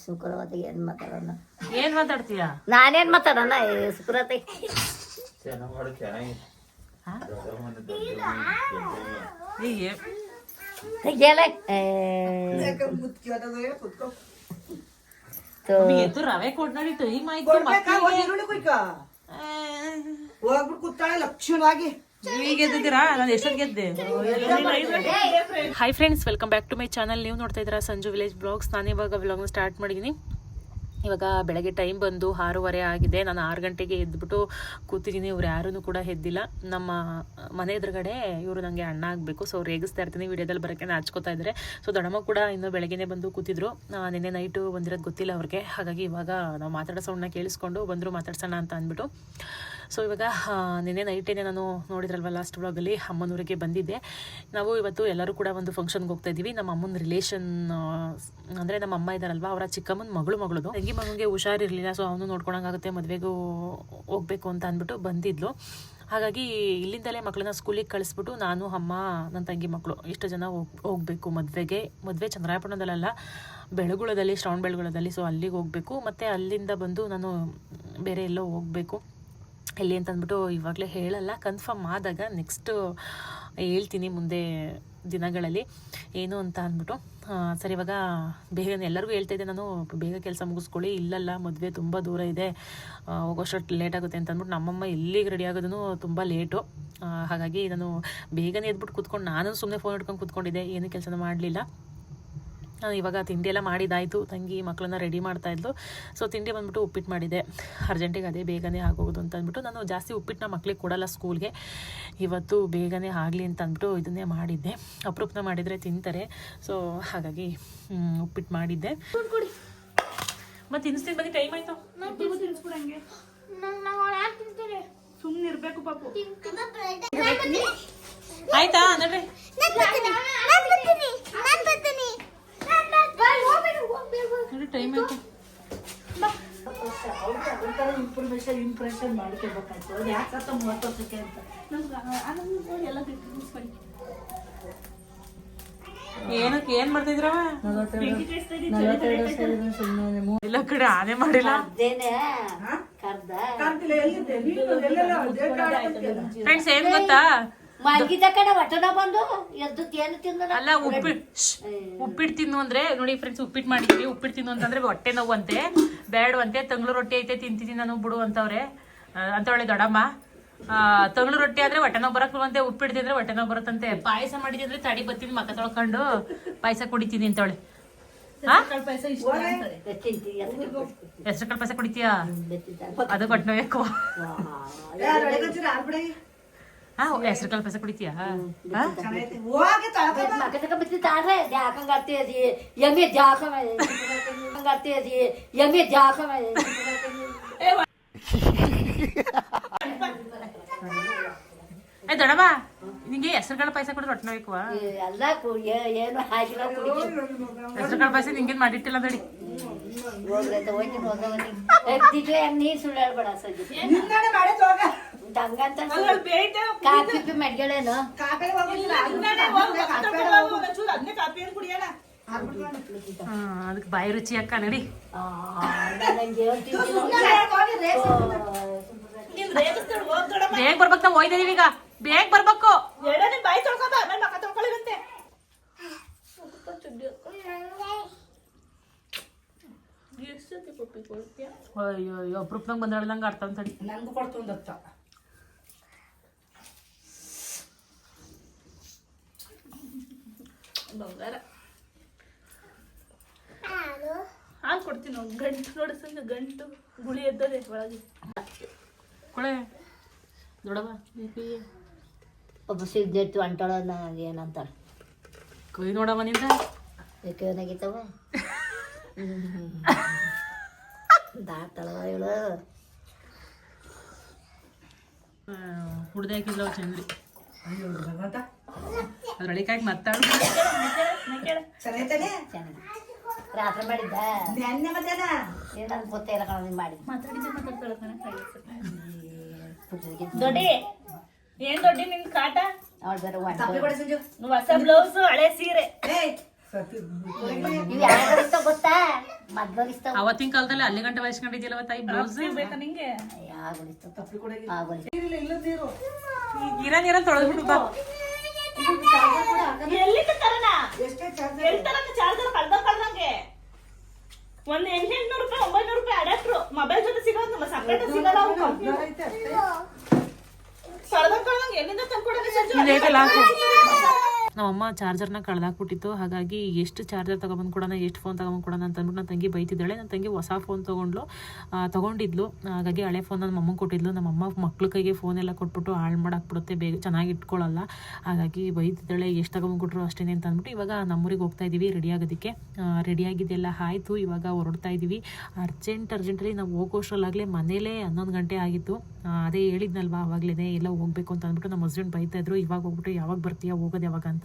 ಶುಕ್ರವಾರ ಏನ್ ಮಾತಾಡೋಣ? ಏನ್ ಮಾತಾಡ್ತೀಯ ನಾನೇನ್ ಮಾತಾಡೋಣ ಶುಕ್ರವಾರ ಹೀಗೆ ಎದ್ದು ರವೆ. ಹೋಗ್ಬಿಟ್ಟು ಕೂತಾಳೆ ಲಕ್ಷಣವಾಗಿ. Hi friends welcome back to my channel ನೀವು ನೋಡ್ತಾ ಇದ್ದೀರಾ ಸಂಜು ವಿಲೇಜ್ ಬ್ಲಾಗ್ಸ್ ನಾನು ಇವಾಗ ವ್ಲಾಗ್ನ ಸ್ಟಾರ್ಟ್ ಮಾಡಿದ್ದೀನಿ. ಇವಾಗ ಬೆಳಗ್ಗೆ ಟೈಮ್ ಬಂದು ಆರೂವರೆ ಆಗಿದೆ. ನಾನು ಆರು ಗಂಟೆಗೆ ಎದ್ಬಿಟ್ಟು ಕೂತಿದ್ದೀನಿ. ಇವ್ರು ಯಾರೂ ಕೂಡ ಎದ್ದಿಲ್ಲ. ನಮ್ಮ ಮನೆ ಎದುರುಗಡೆ ಇವರು ನನಗೆ ಅಣ್ಣ ಆಗಬೇಕು. ಸೊ ಅವ್ರು ರೇಗಿಸ್ತಾ ಇರ್ತೀನಿ ವಿಡಿಯೋದಲ್ಲಿ ಬರೋಕ್ಕೆ ಹಚ್ಕೋತಾ ಇದ್ದಾರೆ. ಸೊ ದೊಡ್ಡಮ್ಮ ಕೂಡ ಇನ್ನೂ ಬೆಳಗ್ಗೆನೇ ಬಂದು ಕೂತಿದ್ರು. ನಿನ್ನೆ ನೈಟು ಬಂದಿರೋದು ಗೊತ್ತಿಲ್ಲ ಅವ್ರಿಗೆ. ಹಾಗಾಗಿ ಇವಾಗ ನಾವು ಮಾತಾಡೋ ಸೌಂಡ್ನ ಕೇಳಿಸ್ಕೊಂಡು ಬಂದರು ಮಾತಾಡ್ಸೋಣ ಅಂತ ಅಂದ್ಬಿಟ್ಟು. ಸೊ ಇವಾಗ ನಿನ್ನೆ ನೈಟೇನೆ ನಾನು ನೋಡಿದ್ರಲ್ವ ಲಾಸ್ಟ್ ಬ್ಲಾಗಲ್ಲಿ ಅಮ್ಮನೂರಿಗೆ ಬಂದಿದ್ದೆ. ನಾವು ಇವತ್ತು ಎಲ್ಲರೂ ಕೂಡ ಒಂದು ಫಂಕ್ಷನ್ಗೆ ಹೋಗ್ತಾ ಇದ್ದೀವಿ. ನಮ್ಮ ಅಮ್ಮನ ರಿಲೇಷನ್ ಅಂದರೆ ನಮ್ಮ ಅಮ್ಮ ಇದ್ದಾರಲ್ವ, ಅವರ ಚಿಕ್ಕಮ್ಮನ ಮಗಳು ಮಗಳದು. ತಂಗಿ ಮಗನಿಗೆ ಹುಷಾರಿರಲಿಲ್ಲ ಸೊ ಅವನು ನೋಡ್ಕೊಳಂಗಾಗುತ್ತೆ, ಮದುವೆಗೂ ಹೋಗಬೇಕು ಅಂತ ಅಂದ್ಬಿಟ್ಟು ಬಂದಿದ್ಲು. ಹಾಗಾಗಿ ಇಲ್ಲಿಂದಲೇ ಮಕ್ಕಳನ್ನ ಸ್ಕೂಲಿಗೆ ಕಳಿಸ್ಬಿಟ್ಟು ನಾನು, ಅಮ್ಮ ನನ್ನ ತಂಗಿ ಮಕ್ಕಳು ಇಷ್ಟು ಜನ ಹೋಗ್, ಹೋಗಬೇಕು ಮದುವೆಗೆ. ಮದುವೆ ಚಂದ್ರಾಯಪಟ್ಟಣದಲ್ಲ ಬೆಳಗುಳದಲ್ಲಿ ಶ್ರವಣ ಬೆಳಗುಳದಲ್ಲಿ ಸೊ ಅಲ್ಲಿಗೆ ಹೋಗಬೇಕು. ಮತ್ತು ಅಲ್ಲಿಂದ ಬಂದು ನಾನು ಬೇರೆ ಎಲ್ಲೋ ಹೋಗಬೇಕು. ಎಲ್ಲಿ ಅಂತ ಅಂದ್ಬಿಟ್ಟು ಇವಾಗಲೇ ಹೇಳಲ್ಲ ಕನ್ಫರ್ಮ್ ಆದಾಗ ನೆಕ್ಸ್ಟು ಹೇಳ್ತೀನಿ ಮುಂದೆ ದಿನಗಳಲ್ಲಿ. ಏನು ಅಂತ ಅಂದ್ಬಿಟ್ಟು ಸರಿ ಇವಾಗ ಬೇಗ ಎಲ್ಲರಿಗೂ ಹೇಳ್ತಾ ಇದ್ದೆ ನಾನು, ಬೇಗ ಕೆಲಸ ಮುಗಿಸ್ಕೊಳ್ಳಿ, ಇಲ್ಲಲ್ಲ ಮದುವೆ ತುಂಬ ದೂರ ಇದೆ ಹೋಗೋಷ್ಟು ಲೇಟ್ ಆಗುತ್ತೆ ಅಂತ ಅಂದ್ಬಿಟ್ಟು ನಮ್ಮಮ್ಮ ಎಲ್ಲಿಗೆ ರೆಡಿ ಆಗೋದೂ ತುಂಬ ಲೇಟು ಹಾಗಾಗಿ ನಾನು ಬೇಗನೆ ಎದ್ಬಿಟ್ಟು ಕೂತ್ಕೊಂಡು, ನಾನು ಸುಮ್ಮನೆ ಫೋನ್ ಹಿಡ್ಕೊಂಡು ಕೂತ್ಕೊಂಡಿದ್ದೆ, ಏನು ಕೆಲಸನೂ ಮಾಡಲಿಲ್ಲ. ನಾನು ಇವಾಗ ತಿಂಡಿ ಎಲ್ಲ ಮಾಡಿದ್ದಾಯಿತು ತಂಗಿ ಮಕ್ಕಳನ್ನ ರೆಡಿ ಮಾಡ್ತಾ ಇದ್ಲು. ಸೊ ತಿಂಡಿ ಬಂದ್ಬಿಟ್ಟು ಉಪ್ಪಿಟ್ಟು ಮಾಡಿದೆ. ಅರ್ಜೆಂಟಿಗೆ ಅದೇ ಬೇಗನೆ ಆಗೋದು ಅಂತ ಅಂದ್ಬಿಟ್ಟು ನಾನು ಜಾಸ್ತಿ ಉಪ್ಪಿಟ್ಟನ್ನ ಮಕ್ಕಳಿಗೆ ಕೊಡಲ್ಲ ಸ್ಕೂಲ್ಗೆ ಇವತ್ತು ಬೇಗನೆ ಆಗಲಿ ಅಂತ ಅಂದ್ಬಿಟ್ಟು ಇದನ್ನೇ ಮಾಡಿದ್ದೆ. ಅಪರೂಪನ ಮಾಡಿದರೆ ತಿಂತಾರೆ. ಸೊ ಹಾಗಾಗಿ ಉಪ್ಪಿಟ್ಟು ಮಾಡಿದ್ದೆ. ಮತ್ತೆ ತಿನ್ನಿಸ್ತೀನಿ ಬನ್ನಿ ಟೈಮ್ ಆಯಿತು. ಸುಮ್ಮನೆ ಇರಬೇಕು ಪಾಪು. ಆಯ್ತಾ ನೋಡ್ರಿ. ನೋಡಿ ಟೈಮ್ ಆಯ್ತು. ಇನ್ಫಾರ್ಮೇಶನ್ ಇಂಪ್ರೆಷನ್ ಮಾಡ್ಕೋಬೇಕಾಯ್ತು ಅದು ಯಾಕಂತ ಮೂವತ್ತು ವರ್ಷಕ್ಕೆ ಅಂತ. ಎಲ್ಲ ತಿಳ್ಸ್ಕೊಳ್ಳಿ ಏನಕ್ಕೆ ಏನು ಮಾಡ್ತಿದ್ರವ? ಕಡೆ ಆನೆ ಮಾಡಿಲ್ಲ. ಫ್ರೆಂಡ್ಸ್ ಏನ್ ಗೊತ್ತಾ? ಮಲ್ಗಿದ ಕಡೆ ಬಂದು ಎದ್ದು ಏನು ತಿಂದ ಅಲ್ಲ ಉಪ್ಪಿಟ್ಟು. ಉಪ್ಪಿಟ್ಟು ತಿನ್ನು ಅಂದ್ರೆ ನೋಡಿ ಫ್ರೆಂಡ್ಸ್ ಉಪ್ಪಿಟ್ಟು ಮಾಡಿದ್ವಿ. ಉಪ್ಪಿಟ್ಟು ತಿನ್ನು ಅಂತಂದ್ರೆ ಹೊಟ್ಟೆ ನೋವಂತೆ ಬೇಡವಂತೆ. ತಂಗ್ಳು ರೊಟ್ಟಿ ಐತೆ ತಿಂತೀನಿ ನಾನು ಬಿಡು ಅಂತವ್ರೆ. ಅಂತ ಅಂತವಳೆ ದೊಡ್ಡಮ್ಮ. ತಂಗ್ಳು ರೊಟ್ಟಿ ಆದ್ರೆ ಹೊಟ್ಟೆ ನೋವು ಬರಕ್ಲವಂತೆ ಉಪ್ಪಿಟ್ಟು ತಿಂದ್ರೆ ಹೊಟ್ಟೆ ನೋವು ಬರುತ್ತಂತೆ. ಪಾಯಸ ಮಾಡಿದ್ರೆ ತಡಿ ಬತ್ತೀನಿ ಮಕ್ಕ ತೊಳ್ಕೊಂಡು. ಪಾಯಸ ಕುಡಿತೀನಿ ಅಂತವಳೆ. ಹೆಸರು ಕಾಳು ಪಾಯಸ ಕುಡಿತೀಯಾ? ಅದು ಹೊಟ್ಟೆ ನೋವು ಯಾರು ಅಡಗಂತೀರ ಆರ್ಬಿಡಿ ಹಾ ಹೆಸರು ಕಾಳು ಪಾಯಸ ಕುಡಿತೀಯಾ ಏ ದೊಡವ ನಿಂಗೆ ಹೆಸರು ಕಾಳು ಪಾಯಸ ಕೊಡ್ರಿ ಹೊಟ್ಟೆ ನೋಯ್ಕುವ ಎಲ್ಲ ಏನು ಹಾಕಿಲ್ಲ ಹೆಸರು ಕಾಳು ಪಾಯಸ ನಿಂಗೇನ್ ಮಾಡಿಟ್ಟಿಲ್ಲ ನೋಡಿ ನೀರ್ ಸುಳ್ಳು ಹೇಳ್ಬೇಡ ಸಜ್ಜಿ ನಿನ್ನನೆ ಮಾಡೈತೆ ಹೋಗ ಹಂಗಂತ ಕಾಫಿ ಪಿ ಮಡ್ಗಳೇನು? ಅದಕ್ಕೆ ಬಾಯಿ ರುಚಿ ಅಕ್ಕ ನಡಿ. ಬೇಗ ಬರ್ಬೇಕು ನಾವು ಹೋಯ್ತಿದೀವಿ ಈಗ. ಬೇಗ ಬರ್ಬೇಕು. ಬಾಯಿ ತೊಳ್ಕೊಂಬ ಆಮೇಲೆ ಮಕ್ಕ ಅಯ್ಯೋ ಅಯ್ಯೋ ಬಂದಾಳ ನಂಗೆ ಅರ್ಥ ಅಂತಡಿ ನಂಗೂ ಕೊಡ್ತು ಒಂದು ಹತ್ತ. ಬಂಗಾರ. ಹಾಲು. ಕೊಡ್ತೀನಿ ನಾವು ಗಂಟು ನೋಡಿ ಸಂಜೆ ಗಂಟು ಗುಳಿ ಎದ್ದದೆ ಒಳಗೆ. ಕೊಳೆ ದೊಡವ ಒಬ್ಬ ಸಿಗ್ನೆಟ್ಟು ಅಂಟಾಳ ಏನಂತಾಳೆ. ಕೈ ನೋಡವ ನಿಂದ. ಯಾಕೆ ಏನಾಗಿತ್ತವ ದಾಟಳವ ಇವಳು. ಹುಡ್ದೆ ಹಾಕಿದ್ಲ ಚಂದ್ರಿ. ಅದ್ರೊಳಗಾಗಿ ಮಾತಾಡು. ರಾತ್ರಿ ಮಾಡಿದ್ದ? ಗೊತ್ತೇ ಏನ್ ದೊಡ್ಡಿ ನಿನ್ ಕಾಟ? ಹೊಸ ಬ್ಲೌಸ್ ಹಳೆ ಸೀರೆ. ಗೊತ್ತಾ? ಅವತ್ತಿನ ಕಾಲದಲ್ಲಿ ಅಲ್ಲಿ ಗಂಟೆ ವಯಸ್ಕೊಂಡಿದ್ಯಲ್ಲ ತಾಯಿ ಬ್ಲೌಸ್? ಇರೋ ನೀರಲ್ಲಿ ತೊಳೆದ್ಬಿಟ್ಟು ಬಾ. ಎಲ್ಲಿಂದ ತರನ? ಎಲ್ಲಿ ತರನ ಚಾರ್ಜರ್ ಕಳ್ದ ಕಳ್ದಂಗೆ? ಒಂದ್ ಎಂಟೆಂಟ್ನೂರು ರೂಪಾಯಿ ಒಂಬೈನೂರು ರೂಪಾಯಿ ಅಡಾಪ್ಟ್ರು ಮೊಬೈಲ್ ಜೊತೆ ಸಿಗೋದು ನಮ್ಮ ಸಪ್ರೇಟ್ ಸಿಗಲ್ಲ ಅವು ಕಳ್ದಂಗ್ ಎಲ್ಲಿಂದ ಸಂಜು ಹಾಕು. ನಮ್ಮಮ್ಮ ಚಾರ್ಜರ್ನ ಕಳೆದಾಕ್ಬಿಟ್ಟಿತ್ತು. ಹಾಗಾಗಿ ಎಷ್ಟು ಚಾರ್ಜರ್ ತಗೊಂಬಂದು ಕೊಡೋಣ, ಎಷ್ಟು ಫೋನ್ ತಗೊಂಬಂದು ಕೊಡೋಣ ಅಂತ ಅಂದ್ಬಿಟ್ಟು ನನ್ನ ತಂಗಿ ಬೈತಿದ್ದಾಳೆ. ನನ್ನ ತಂಗಿ ಹೊಸ ಫೋನ್ ತೊಗೊಂಡ್ಲು ತಗೊಂಡಿದ್ಲು. ಹಾಗಾಗಿ ಹಳೆ ಫೋನ್ ನನ್ನ ಅಮ್ಮಂಗೆ ಕೊಟ್ಟಿದ್ಲು. ನಮ್ಮ ಅಮ್ಮ ಮಕ್ಳ ಕೈಗೆ ಫೋನ್ ಎಲ್ಲ ಕೊಟ್ಬಿಟ್ಟು ಹಾಳು ಮಾಡಾಕ್ಬಿಡುತ್ತೆ, ಬೇಗ ಚೆನ್ನಾಗಿ ಇಟ್ಕೊಳ್ಳಲ್ಲ ಹಾಗಾಗಿ ಬೈತಿದ್ದಾಳೆ, ಎಷ್ಟು ತಗೊಂಬಂದು ಕೊಟ್ಟರು ಅಷ್ಟೇ ಅಂತ ಅಂದ್ಬಿಟ್ಟು ಇವಾಗ ನಮ್ಮೂರಿಗೆ ಹೋಗ್ತಾ ಇದ್ದೀವಿ ರೆಡಿ ಆಗೋದಕ್ಕೆ. ರೆಡಿಯಾಗಿದ್ದೆಲ್ಲ ಆಯಿತು. ಇವಾಗ ಹೊರಡ್ತಾ ಇದ್ದೀವಿ ಅರ್ಜೆಂಟ್, ಅರ್ಜೆಂಟಲ್ಲಿ ನಾವು ಹೋಗೋಷ್ಟ್ರಲ್ಲಾಗಲೇ ಮನೇಲೇ ಹನ್ನೊಂದು ಗಂಟೆ ಆಗಿತ್ತು. ಅದೇ ಹೇಳಿದ್ನಲ್ವಾ ಅವಾಗಲೇ ಎಲ್ಲ ಹೋಗ್ಬೇಕು ಅಂತ ಅಂದ್ಬಿಟ್ಟು ನಮ್ಮ ಹಸ್ಬೆಂಡ್ ಬೈತಾ ಇದ್ರು. ಇವಾಗ ಹೋಗ್ಬಿಟ್ಟು ಯಾವಾಗ ಬರ್ತೀಯಾ, ಹೋಗೋದು ಯಾವಾಗ ಅಂತ.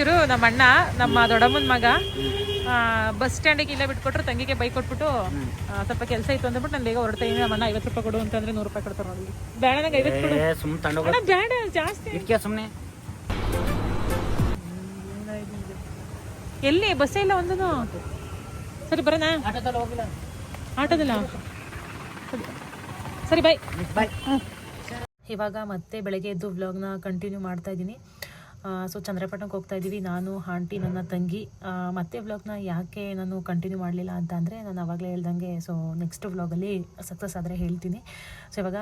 ಇವರು ನಮ್ಮ ಅಣ್ಣ ನಮ್ಮ ದೊಡ್ಡಮ್ಮನ ಮಗ ಬಸ್ ಸ್ಟ್ಯಾಂಡಿಗೆ ಇಲ್ಲೇ ಬಿಟ್ಕೊಟ್ರು ತಂಗಿಗೆ ಬೈಕ್ ಕೊಟ್ಬಿಟ್ಟು ಸ್ವಲ್ಪ ಕೆಲಸ ಇತ್ತು ಅಂದ್ಬಿಟ್ಟು ನಾನು ಬೇಗ ಹೊರಡ್ತಾ ಇದ್ದೀನಿ. ನಮ್ಮ ಅಣ್ಣ ಐವತ್ತು ರೂಪಾಯಿ ಕೊಡು ಅಂತಂದ್ರೆ ನೂರು ರೂಪಾಯಿ ಕೊಡ್ತಾರೆ ನೋಡಿ. ಬೇಡ ನಂಗೆ ಐವತ್ತು ಕೊಡು. ಸುಮ್ ತಗೊಂಡೋಗ ಅಣ್ಣ ಬೇಡ ಜಾಸ್ತಿ. ಸುಮ್ಮನೆ ಎಲ್ಲಿ? ಬಸ್ಸೇ ಇಲ್ಲ ಒಂದೂ ಸರಿ ಬರೋಣ. ಆಟೋದಲ್ಲ? ಸರಿ ಬಾಯ್ ಬಾಯ್ ಇವಾಗ ಮತ್ತೆ ಬೆಳಗ್ಗೆ ಎದ್ದು ವ್ಲಾಗ್ನ ಕಂಟಿನ್ಯೂ ಮಾಡ್ತಾ ಇದ್ದೀನಿ. ಸೊ ಚಂದ್ರಪಟ್ಟಣಕ್ಕೆ ಹೋಗ್ತಾ ಇದ್ದೀವಿ. ನಾನು, ಆಂಟಿ, ನನ್ನ ತಂಗಿ. ಮತ್ತೆ ವ್ಲಾಗ್ನ ಯಾಕೆ ನಾನು ಕಂಟಿನ್ಯೂ ಮಾಡಲಿಲ್ಲ ಅಂತ ಅಂದರೆ ನಾನು ಆವಾಗಲೇ ಹೇಳ್ದಂಗೆ ಸೊ ನೆಕ್ಸ್ಟ್ ವ್ಲಾಗಲ್ಲಿ ಸಕ್ಸಸ್ ಆದರೆ ಹೇಳ್ತೀನಿ. ಸೊ ಇವಾಗ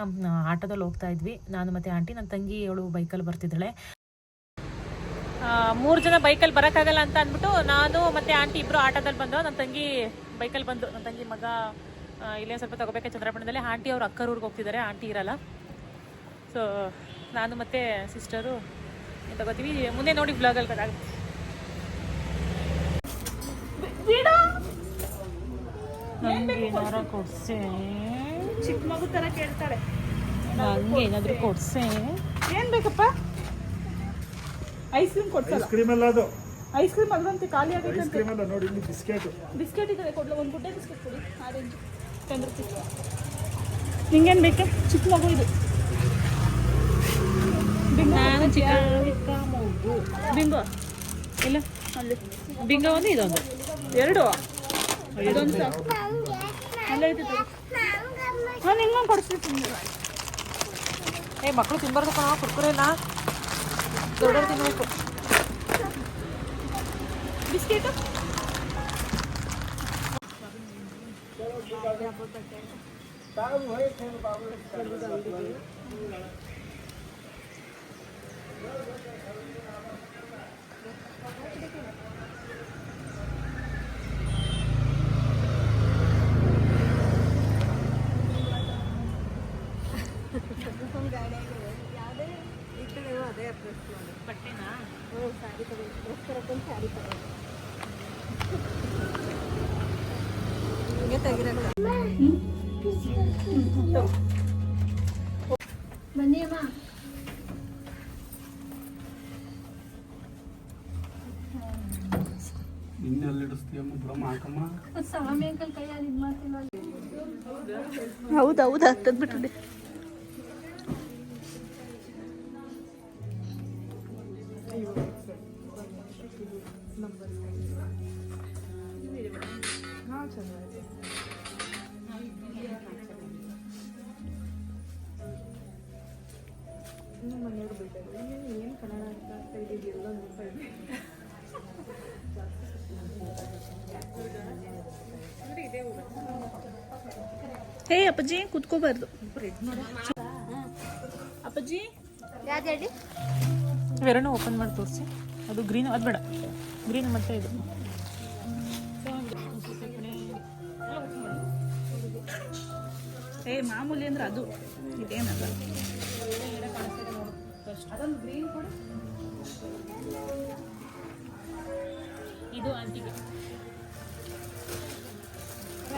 ಆಟೋದಲ್ಲಿ ಹೋಗ್ತಾ ಇದ್ವಿ. ನಾನು ಮತ್ತು ಆಂಟಿ, ನನ್ನ ತಂಗಿ, ಅವಳು ಬೈಕಲ್ಲಿ ಬರ್ತಿದ್ದಾಳೆ. ಮೂರು ಜನ ಬೈಕಲ್ಲಿ ಬರೋಕ್ಕಾಗಲ್ಲ ಅಂತ ಅಂದ್ಬಿಟ್ಟು ನಾನು ಮತ್ತು ಆಂಟಿ ಇಬ್ಬರು ಆಟೋದಲ್ಲಿ ಬಂದು, ನನ್ನ ತಂಗಿ ಬೈಕಲ್ಲಿ ಬಂದು, ನನ್ನ ತಂಗಿ ಮಗ ಇಲ್ಲೇ ಸ್ವಲ್ಪ ತಗೋಬೇಕು ಚಂದ್ರಪಟ್ಟಣದಲ್ಲಿ, ಆಂಟಿ ಅವರು ಅಕ್ಕರೂರ್ಗೆ ಹೋಗ್ತಿದ್ದಾರೆ. ಆಂಟಿ ಇರಲ್ಲ. ಸೊ ನಾನು ಮತ್ತು ಸಿಸ್ಟರು ತಗೋತೀವಿ. ಮುಂದೆ ನೋಡಿ ಬ್ಲಾಗಲ್ಲಿ ಗೊತ್ತಾಗುತ್ತೆ ನನಗೆ ಏನಾರ ಕೊಡ್ಸೆ? ಚಿಕ್ಕ ಮಗು ತರ ಕೇಳ್ತಾಳೆ. ನನಗೆ ಏನಾದರೂ ಕೊಡ್ಸೆ? ಏನು ಬೇಕಪ್ಪ? Ice cream ಕೊಡ್ಸಲ್ಲ? ಕ್ರೀಮ್ ಅಲ್ಲ ಅದು. ಐಸ್ ಕ್ರೀಮ್ ಅಲ್ವಂತೆ ಖಾಲಿ ಆಗೈತೆ ಐಸ್ ಕ್ರೀಮ್ ಅಲ್ಲ ನೋಡಿ ಇಲ್ಲಿ ಬಿಸ್ಕೆಟ್ ಬಿಸ್ಕೆಟ್ ಇದೆ ಕೊಡ್ಲ? ಒಂದು ಗುಡ್ಡೆ ಬಿಸ್ಕೆಟ್ ಕೊಡಿ. ಆರೆಂಜ್. ಟೆನ್ ರುಪೀಸ್ ನಿಂಗೇನು ಬೇಕು? ಚಿಕ್ಕ ಮಗು ಇದು. ನಾನು ಚಿಕ್ಕ ಮಗು. ಬಿಂಗೋ. ಇಲ್ಲ ಅಲ್ಲಿ. ಬಿಂಗೋ ಒಂದು ಇದೊಂದು. ಎರಡು. ಇದೊಂದು. ಅಲ್ಲೇ ತಗೋ. ನಾನು ನಿಂಗೊಂದು ಕೊಡಿಸ್ತೀನಿ ಏ ಮಕ್ಕಳು ತಿನ್ಬಾರ್ದು ಕಣ ಕುರ್ಕುರೆ ಇಲ್ಲ. ದೊಡ್ಡವ್ರು ತಿನ್ಬೇಕು. ಬಿಸ್ಕೆಟು? ಇನ್ನೆಲ್ಲಿ どういうこと? ಇಡಿಸ್ತೀಯಮ್ಮ ಬ್ರಹ್ಮ ಹಾಕಮ್ಮ ಹೌದು ಹೌದು ಹತ್ತದ್ಬಿಟ್ಟು ಹೇ ಅಪ್ಪಾಜಿ ಕುತ್ಕೋಬಾರ್ದು. ಅಪ್ಪಾಜಿ? ಇವೆರಡನ್ನೂ ಓಪನ್ ಮಾಡಿ ತೋರಿಸಿ. ಅದು ಗ್ರೀನ್ ಅದು ಬೇಡ. ಗ್ರೀನ್ ಮತ್ತೆ ಇದು. ಏ ಮಾಮೂಲಿ ಅಂದ್ರೆ ಅದು. ಇದೇನಲ್ಲ ಇದು ಆಂಟಿಗೆ.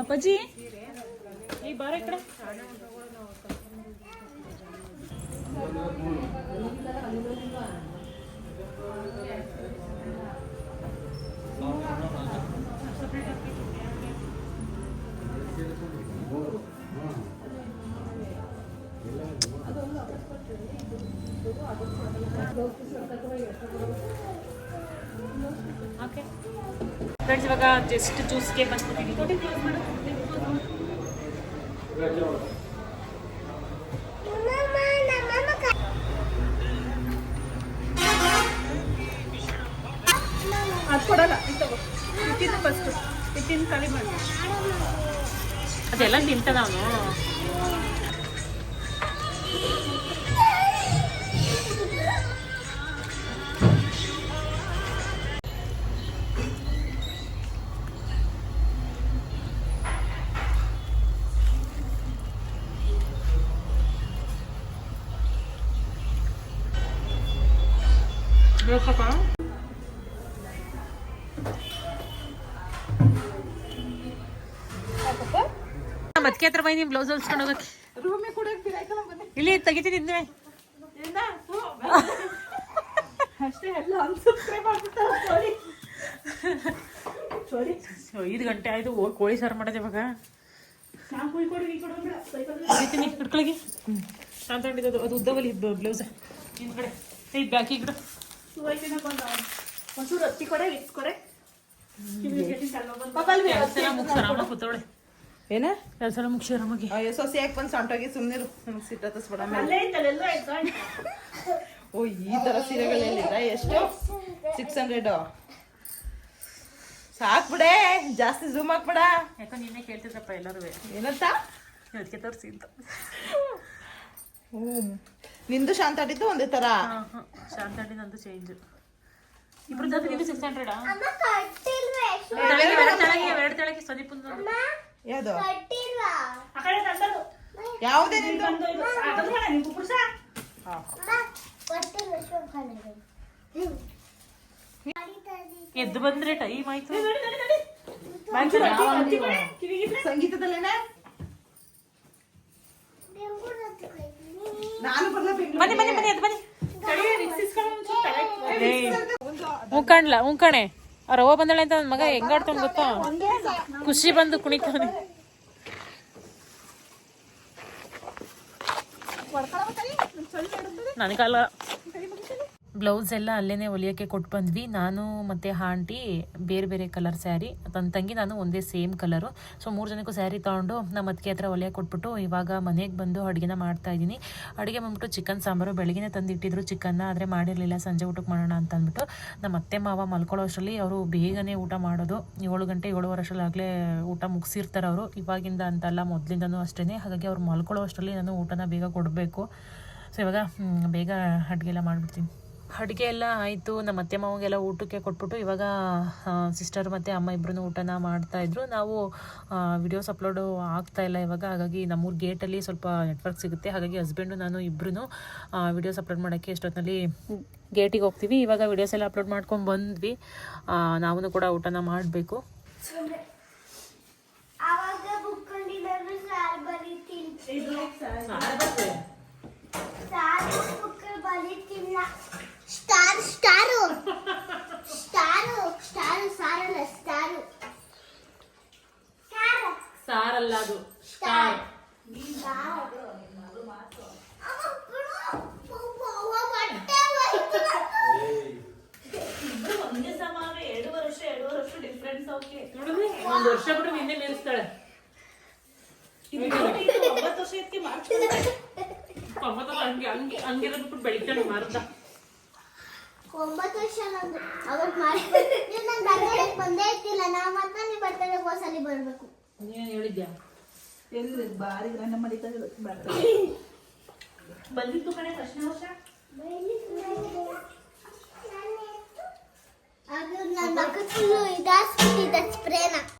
ಅಪ್ಪಾಜಿ ಈ ಬಾರ ಈ ಕಡೆ ಓಕೆ ಫ್ರೆಂಡ್ಸ್ ಇವಾಗ ಜಸ್ಟ್ ಜ್ಯೂಸ್ಗೆ ಬಂದ್ಬಿಟ್ಟಿದ್ದೀನಿ ನೋಡಿ close ಮಾಡು. ಅದು ಕೊಡಲ್ಲ ಇದು ತಗೋ. ಇಟ್ಟಿದ್ದು ಫಸ್ಟು ಇಟ್ಟಿನ ಖಾಲಿ ಮಾಡಿ. ಅದೆಲ್ಲ ತಿಂತ ನಾನು ಮತ್ಕೆ ಹತ್ರ ಬೈ ನೀವು ಬ್ಲೌಸ್ ಹೊಲ್ಸ್ಕೊಂಡು ಹೋಗಕ್ಕೆ ಕೂಡ ಇಲ್ಲಿ ತೆಗಿತೀನಿ ಸಾರಿ ಸಾರಿ ಐದು ಗಂಟೆ ಆಯ್ತು ಹೋಗಿ ಕೋಳಿ ಸಾರು ಮಾಡೋದು ಇವಾಗ. ಕೊಡು ತೆಗಿತೀನಿ ಹಿಡ್ಕೊಳಗಿ. ಶಾಂತ ಅದು ಅದು ಉದ್ದವಲ್ಲಿ ಬ್ಲೌಸ್ ಹಿಂದ್ಗಡೆ ಇದು ಬ್ಯಾಕಿ ಗಿಡ ಒಂಚೂರು ಹತ್ತಿ ಕೊಡೆ ಇಟ್ಟು ಕೊಡೆ. ಕೆಲಸ ಎಲ್ಲ ಮುಗಿಸ್ ಆರಾಮಾಗಿ ಕೂತವಳೆ ಏನ? ಕೆಲಸ ಮುಗಿಸಿ ಆರಾಮಾಗಿ. ಅಯ್ಯೋ ಸೊಸೆ ಯಾಕೆ ಬಂದು ಸೊಂಟೋಗಿ ಸುಮ್ಮನಿರು ನಮ್ಗೆ ಸಿಟ್ಟ ಹತ್ತಿಸ್ಬೇಡ ಓ ಈ ತರ ಸೀರೆಗಳೆಲ್ಲಿದ ಎಷ್ಟು? ಸಿಕ್ಸ್ ಹಂಡ್ರೆಡ್ ಸಾಕ್ ಬಿಡೆ ಜಾಸ್ತಿ ಝೂಮ್ ಹಾಕ್ಬೇಡ. ಯಾಕೋ ನಿನ್ನೆ ಕೇಳ್ತಿದ್ರಪ್ಪ ಎಲ್ಲರೂ ಏನಂತ? ಅದಕ್ಕೆ ತೋರಿಸಿ ಅಂತ. ಹ್ಞೂ ನಿಂದು ಶಾಂತ ಆಡಿದ್ದು ಒಂದೇ ತರ? ಶಾಂತ ಆಡಿದ್ದು ಶಾಂತಳ್ಳಿ ನಂದು ಚೇಂಜ್ ಇಬ್ಬರು ಸಿಕ್ಸ್ ಹಂಡ್ರೆಡಾ ಎರಡು ತೆಳಗೆ. ಎರಡು ತೆಳಗೆ ಸಂದೀಪಂದು ಯಾವ್ದು? ಆ ಕಡೆ ತಂದದು ಯಾವುದೇ ನಿಂದು ತಂದು ಇದು. ಅದನ್ನ ಮಾಡ ನೀವು ಪುರುಷ ಹಾ. ಎದ್ದು ಬಂದ್ರೆ ಟೈಮ್ ಆಯ್ತು. ನಡಿ ನಡಿ ನಡಿ. ಹತ್ತಿ ಕೊಡೆ ಕಿವಿಗಿದ್ರೆ ಸಂಗೀತದಲ್ಲೇನೆ? ನಾನು ಬರಲ್ಲ ಮನೆ ಬನ್ನಿ ಬನ್ನಿ ಬನ್ನಿ ಎದ್ದು ಬನ್ನಿ. ತಡಿ ರಿಕ್ಸಿಸ್ಕೊಂಡು ಒಂಚೂರು ತಲೆ ಹ್ಞೂ ಕಾಣ್ಲ ಹ್ಞೂ ಕಣೆ. ಆ ರವ ಬಂದಳೆ ಅಂತ ನನ್ನ ಮಗ ಹೆಂಗಾಡ್ತಾನೆ ಗೊತ್ತಾ? ಖುಷಿ ಬಂದು ಕುಣಿತಾನೆ. ನನಗಲ್ಲ ಬ್ಲೌಸ್ ಎಲ್ಲ ಅಲ್ಲೇ ಹೊಲಿಯೋಕ್ಕೆ ಕೊಟ್ಟು ಬಂದ್ವಿ. ನಾನು ಮತ್ತು ಆಂಟಿ ಬೇರೆ ಬೇರೆ ಕಲರ್ ಸ್ಯಾರಿ ನನ್ನ ತಂಗಿ ನಾನು ಒಂದೇ ಸೇಮ್ ಕಲರು ಸೊ ಮೂರು ಜನಕ್ಕೂ ಸ್ಯಾರಿ ತೊಗೊಂಡು ನಮ್ಮ ಅದಕ್ಕೆ ಹತ್ರ ಹೊಲಿಯೋಕೆ ಕೊಟ್ಬಿಟ್ಟು ಇವಾಗ ಮನೆಗೆ ಬಂದು ಅಡುಗೆನ ಮಾಡ್ತಾ ಇದ್ದೀನಿ. ಅಡುಗೆ ಬಂದ್ಬಿಟ್ಟು ಚಿಕನ್ ಸಾಂಬಾರು ಬೆಳಗ್ಗೆ ತಂದಿಟ್ಟಿದ್ರು ಚಿಕನ್ನ ಆದರೆ ಮಾಡಿರಲಿಲ್ಲ. ಸಂಜೆ ಊಟಕ್ಕೆ ಮಾಡೋಣ ಅಂತ ಅಂದ್ಬಿಟ್ಟು ನಮ್ಮ ಅತ್ತೆ, ಮಾವ ಮಲ್ಕೊಳ್ಳೋ ಅಷ್ಟರಲ್ಲಿ ಅವರು ಬೇಗನೆ ಊಟ ಮಾಡೋದು. ಏಳು ಗಂಟೆ, ಏಳುವರೆ ಅಷ್ಟರಲ್ಲಿ ಆಗಲೇ ಊಟ ಮುಗಿಸಿರ್ತಾರೆ ಅವರು. ಇವಾಗಿಂದ ಅಂತಲ್ಲ, ಮೊದಲಿಂದನೂ ಅಷ್ಟೇ ಹಾಗಾಗಿ ಅವ್ರು ಮಲ್ಕೊಳ್ಳೋ ಅಷ್ಟರಲ್ಲಿ ನಾನು ಊಟನ ಬೇಗ ಕೊಡಬೇಕು. ಸೊ ಇವಾಗ ಬೇಗ ಅಡುಗೆ ಎಲ್ಲ ಮಾಡಿಬಿಡ್ತೀನಿ. ಅಡುಗೆ ಎಲ್ಲ ಆಯಿತು ನಮ್ಮ ಅತ್ತೆ ಮಾವಂಗೆಲ್ಲ ಊಟಕ್ಕೆ ಕೊಟ್ಬಿಟ್ಟು ಇವಾಗ ಸಿಸ್ಟರ್ ಮತ್ತು ಅಮ್ಮ ಇಬ್ಬರೂ ಊಟನ ಮಾಡ್ತಾಯಿದ್ರು ನಾವು ವಿಡಿಯೋಸ್ ಅಪ್ಲೋಡು ಆಗ್ತಾ ಇಲ್ಲ ಇವಾಗ. ಹಾಗಾಗಿ ನಮ್ಮೂರು ಗೇಟಲ್ಲಿ ಸ್ವಲ್ಪ ನೆಟ್ವರ್ಕ್ ಸಿಗುತ್ತೆ. ಹಾಗಾಗಿ ಹಸ್ಬೆಂಡು ನಾನು ಇಬ್ಬರೂ ವಿಡಿಯೋಸ್ ಅಪ್ಲೋಡ್ ಮಾಡೋಕ್ಕೆ ಎಷ್ಟೊತ್ತಿನಲ್ಲಿ ಗೇಟಿಗೆ ಹೋಗ್ತೀವಿ. ಇವಾಗ ವಿಡಿಯೋಸ್ ಎಲ್ಲ ಅಪ್ಲೋಡ್ ಮಾಡ್ಕೊಂಡು ಬಂದ್ವಿ. ನಾವು ಕೂಡ ಊಟನ ಮಾಡಬೇಕು. ನಿನ್ನೆ ಮೇರಿಸ್ತಾಳೆ ಒಂಬತ್ತು ವರ್ಷ ಮಾಡ್ತಾರೆ ಪಾಪದ ಹಂಗೆ ಹಂಗೆ ಮಾರ್ದ ಒಂಬತ್ತು ವರ್ಷ ನಂದು. ಅವತ್ತು ಮಾಡಿ ನೀವು ನನ್ನ ಬರ್ತಡೇಗೆ ಬಂದೇ ಇರ್ತಿಲ್ಲ. ನಾ ಮತ್ತೆ ನೀವು ಬರ್ತಡೇಗೆ ಹೋಸಲಿ ಬರಬೇಕು. ನೀನು ಹೇಳಿದ್ಯಾ? ಎಲ್ಲಿ ಬಾರಿ ಮಾಡಿದ್ದ ಬರ್ತಾರೆ. ಬಂದಿತ್ತು ಕಣೆ ಪ್ರಶ್ನೆ ವರ್ಷ? ಅದು ನನ್ನ ಮಕ್ಕಳು ಇದಾಸ್ಬಿಟ್ಟಿದ್ದ ಸ್ಪ್ರೇನ.